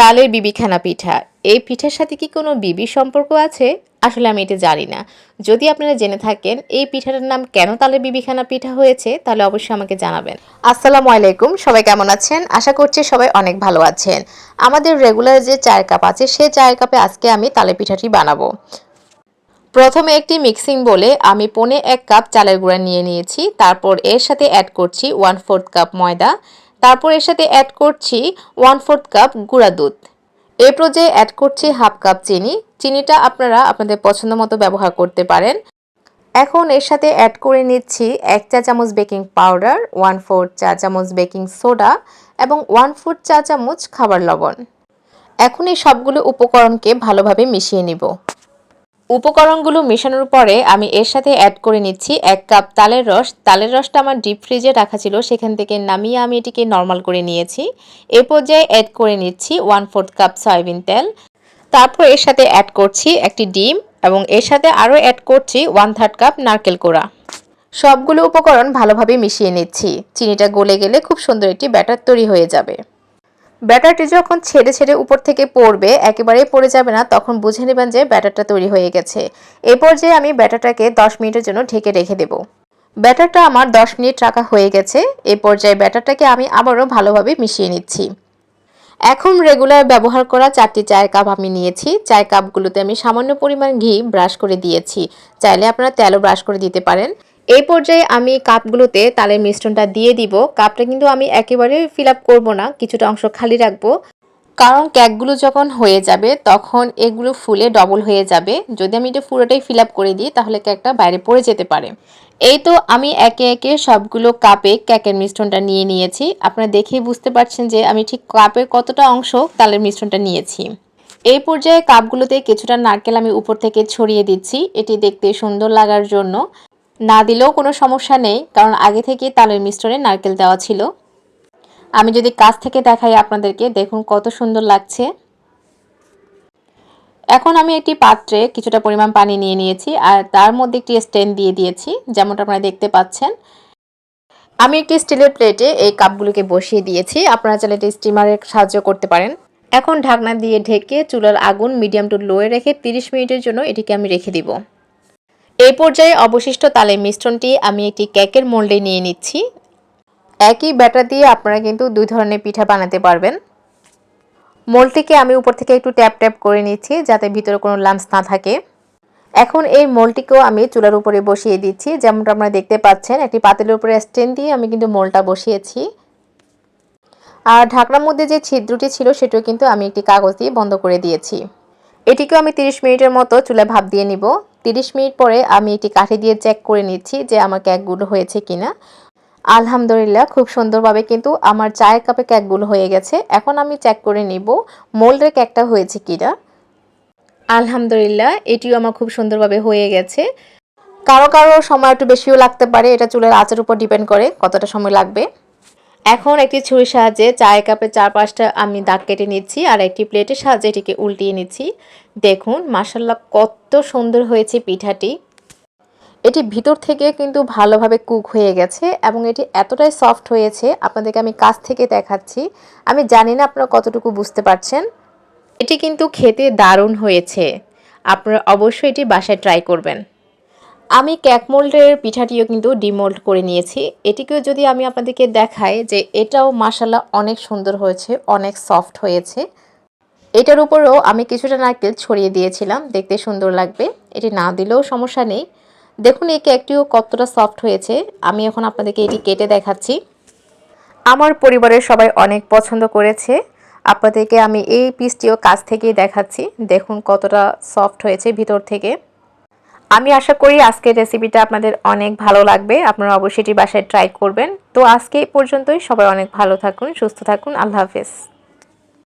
তালের বিবিখানা পিঠা। এই পিঠার সাথে কি কোনো বিবি সম্পর্ক আছে? আসলে আমি এটা জানি না। যদি আপনারা জেনে থাকেন এই পিঠাটার নাম কেন তালের বিবিখানা পিঠা হয়েছে, তাহলে অবশ্যই আমাকে জানাবেন। আসসালামু আলাইকুম, সবাই কেমন আছেন? আশা করছি সবাই অনেক ভালো আছেন। আমাদের রেগুলার যে চায়ের কাপ আছে সেই চায়ের কাপে আজকে আমি তালের পিঠাটি বানাবো। প্রথমে একটি মিক্সিং বলে আমি পনে এক কাপ চালের গুঁড়া নিয়ে নিয়েছি। তারপর এর সাথে অ্যাড করছি ওয়ান ফোর্থ কাপ ময়দা। তারপর এর সাথে অ্যাড করছি ওয়ান ফোর্থ কাপ গুঁড়া দুধ। এই পর্যায়ে অ্যাড করছি হাফ কাপ চিনি। চিনিটা আপনারা আপনাদের পছন্দ মতো ব্যবহার করতে পারেন। এখন এর সাথে অ্যাড করে নিচ্ছি এক চা চামচ বেকিং পাউডার ওয়ান ফোর্থ চা চামচ বেকিং সোডা এবং ওয়ান ফোর্থ চা চামচ খাবার লবণ। এখন এই সবগুলো উপকরণকে ভালোভাবে মিশিয়ে নিব। উপকরণগুলো মেশানোর পরে আমি এর সাথে অ্যাড করে নিচ্ছি এক কাপ তালের রস। তালের রসটা আমার ডিপ ফ্রিজে রাখা ছিল, সেখান থেকে নামিয়ে আমি এটিকে নর্মাল করে নিয়েছি। এ পর্যায়ে অ্যাড করে নিচ্ছি ওয়ান ফোর্থ কাপ সয়াবিন তেল। তারপর এর সাথে অ্যাড করছি একটি ডিম এবং এর সাথে আরও অ্যাড করছি ওয়ান থার্ড কাপ নারকেল কোড়া। সবগুলো উপকরণ ভালোভাবে মিশিয়ে নিচ্ছি। চিনিটা গলে গেলে খুব সুন্দর একটি ব্যাটার তৈরি হয়ে যাবে। ব্যাটারটি যখন ছেড়ে ছেড়ে উপর থেকে পড়বে, একেবারেই পড়ে যাবে না, তখন বুঝে নেবেন যে ব্যাটারটা তৈরি হয়ে গেছে। এ পর্যায়ে আমি ব্যাটারটাকে 10 মিনিটের জন্য ঢেকে রেখে দেব। ব্যাটারটা আমার 10 মিনিট রাখা হয়ে গেছে। এ পর্যায়ে ব্যাটারটাকে আমি আবারও ভালোভাবে মিশিয়ে নিচ্ছি। এখন রেগুলার ব্যবহার করা চারটি চায়ের কাপ আমি নিয়েছি। চায়ের কাপগুলোতে আমি সামান্য পরিমাণ ঘি ব্রাশ করে দিয়েছি। চাইলে আপনারা তেলও ব্রাশ করে দিতে পারেন। এই পর্যায়ে আমি কাপগুলোতে তালের মিশ্রণটা দিয়ে দিব। কাপটা কিন্তু আমি একেবারে ফিল আপ করব না, কিছুটা অংশ খালি রাখব। কারণ কেকগুলো যখন হয়ে যাবে, তখন এগুলো ফুলে ডবল হয়ে যাবে। যদি আমি এটা পুরোটাই ফিল আপ করে দিই, তাহলে কেকটা বাইরে পড়ে যেতে পারে। এই তো আমি একে একে সবগুলো কাপে ক্যাকের মিশ্রণটা নিয়ে নিয়েছি। আপনারা দেখেই বুঝতে পারছেন যে আমি ঠিক কাপের কতটা অংশ তালের মিশ্রণটা নিয়েছি। এই পর্যায়ে কাপগুলোতে কিছুটা নারকেল আমি উপর থেকে ছড়িয়ে দিচ্ছি। এটি দেখতে সুন্দর লাগার জন্য। না দিলেও কোনো সমস্যা নেই, কারণ আগে থেকেই তালের মিশ্রণে নারকেল দেওয়া ছিল। আমি যদি কাছ থেকে দেখাই আপনাদেরকে, দেখুন কত সুন্দর লাগছে। এখন আমি একটি পাত্রে কিছুটা পরিমাণ পানি নিয়ে নিয়েছি, আর তার মধ্যে একটি স্ট্যান্ড দিয়ে দিয়েছি, যেমনটা আপনারা দেখতে পাচ্ছেন। আমি একটি স্টিলের প্লেটে এই কাপগুলোকে বসিয়ে দিয়েছি, আপনারা চাইলে এটি স্টিমারের সাহায্য করতে পারেন। এখন ঢাকনা দিয়ে ঢেকে চুলার আগুন মিডিয়াম টু লোয়ে রেখে 30 মিনিটের জন্য এটিকে আমি রেখে দিব। এই পর্যায়ে অবশিষ্ট তালের মিশ্রণটি আমি একটি কেকের মোল্ডে নিয়ে নিচ্ছি। একই ব্যাটার দিয়ে আপনারা কিন্তু দুই ধরনের পিঠা বানাতে পারবেন। মোলটিকে আমি উপর থেকে একটু ট্যাপ ট্যাপ করে নিচ্ছি যাতে ভিতরে কোনো লামস না থাকে। এখন এই মোলটিকেও আমি চুলার উপরে বসিয়ে দিচ্ছি। যেমনটা আপনারা দেখতে পাচ্ছেন, একটি পাতিলের উপরে স্ট্যান্ড দিয়ে আমি কিন্তু মোলটা বসিয়েছি। আর ঢাকনার মধ্যে যে ছিদ্রটি ছিল, সেটিও কিন্তু আমি একটি কাগজ দিয়ে বন্ধ করে দিয়েছি। এটিকেও আমি 30 মিনিটের মতো চুলায় ভাপ দিয়ে নিব। 30 মিনিট পরে আমি এটি কাঠি দিয়ে চেক করে নিচ্ছি যে আমার কেকগুলো হয়েছে কিনা। আলহামদুলিল্লাহ, খুব সুন্দরভাবে কিন্তু আমার চায়ের কাপে কেকগুলো হয়ে গেছে। এখন আমি চেক করে নিব মোল্ডের কেকটা হয়েছে কিনা। আলহামদুলিল্লাহ, এটিও আমার খুব সুন্দরভাবে হয়ে গেছে। কারও কারও সময় একটু বেশিও লাগতে পারে, এটা চুলের আঁচের উপর ডিপেন্ড করে কতটা সময় লাগবে। এখন একটি ছুরির সাহায্যে চায়ের কাপের চার পাঁচটা আমি দাগ কেটে নিচ্ছি আর একটি প্লেটের সাহায্যে এটিকে উল্টিয়ে নিচ্ছি। দেখুন মাসাল্লাহ কত সুন্দর হয়েছে পিঠাটি। এটি ভিতর থেকে কিন্তু ভালোভাবে কুক হয়ে গেছে এবং এটি এতটাই সফট হয়েছে, আপনাদেরকে আমি কাছ থেকে দেখাচ্ছি। আমি জানি না আপনারা কতটুকু বুঝতে পারছেন। এটি কিন্তু খেতে দারুণ হয়েছে। আপনারা অবশ্যই এটি বাসায় ট্রাই করবেন। আমি ক্যাক মোল্ডের পিঠাটিও কিন্তু ডিমোল্ড করে নিয়েছি। এটিকেও যদি আমি আপনাদেরকে দেখাই যে এটাও মাসাল্লাহ অনেক সুন্দর হয়েছে, অনেক সফট হয়েছে। এটার উপরেও আমি কিছুটা নারকেল ছড়িয়ে দিয়েছিলাম, দেখতে সুন্দর লাগবে। এটি না দিলেও সমস্যা নেই। দেখুন, এই কেকটিও কতটা সফট হয়েছে। আমি এখন আপনাদেরকে এটি কেটে দেখাচ্ছি। আমার পরিবারের সবাই অনেক পছন্দ করেছে। আপনাদেরকে আমি এই পিসটিও কাছ থেকেই দেখাচ্ছি। দেখুন কতটা সফট হয়েছে ভিতর থেকে। আমি আশা করি আজকের রেসিপিটা আপনাদের অনেক ভালো লাগবে। আপনারা অবশ্যই এটি বাসায় ট্রাই করবেন। তো আজকে এই পর্যন্তই। সবাই অনেক ভালো থাকুন, সুস্থ থাকুন। আল্লাহ হাফেজ।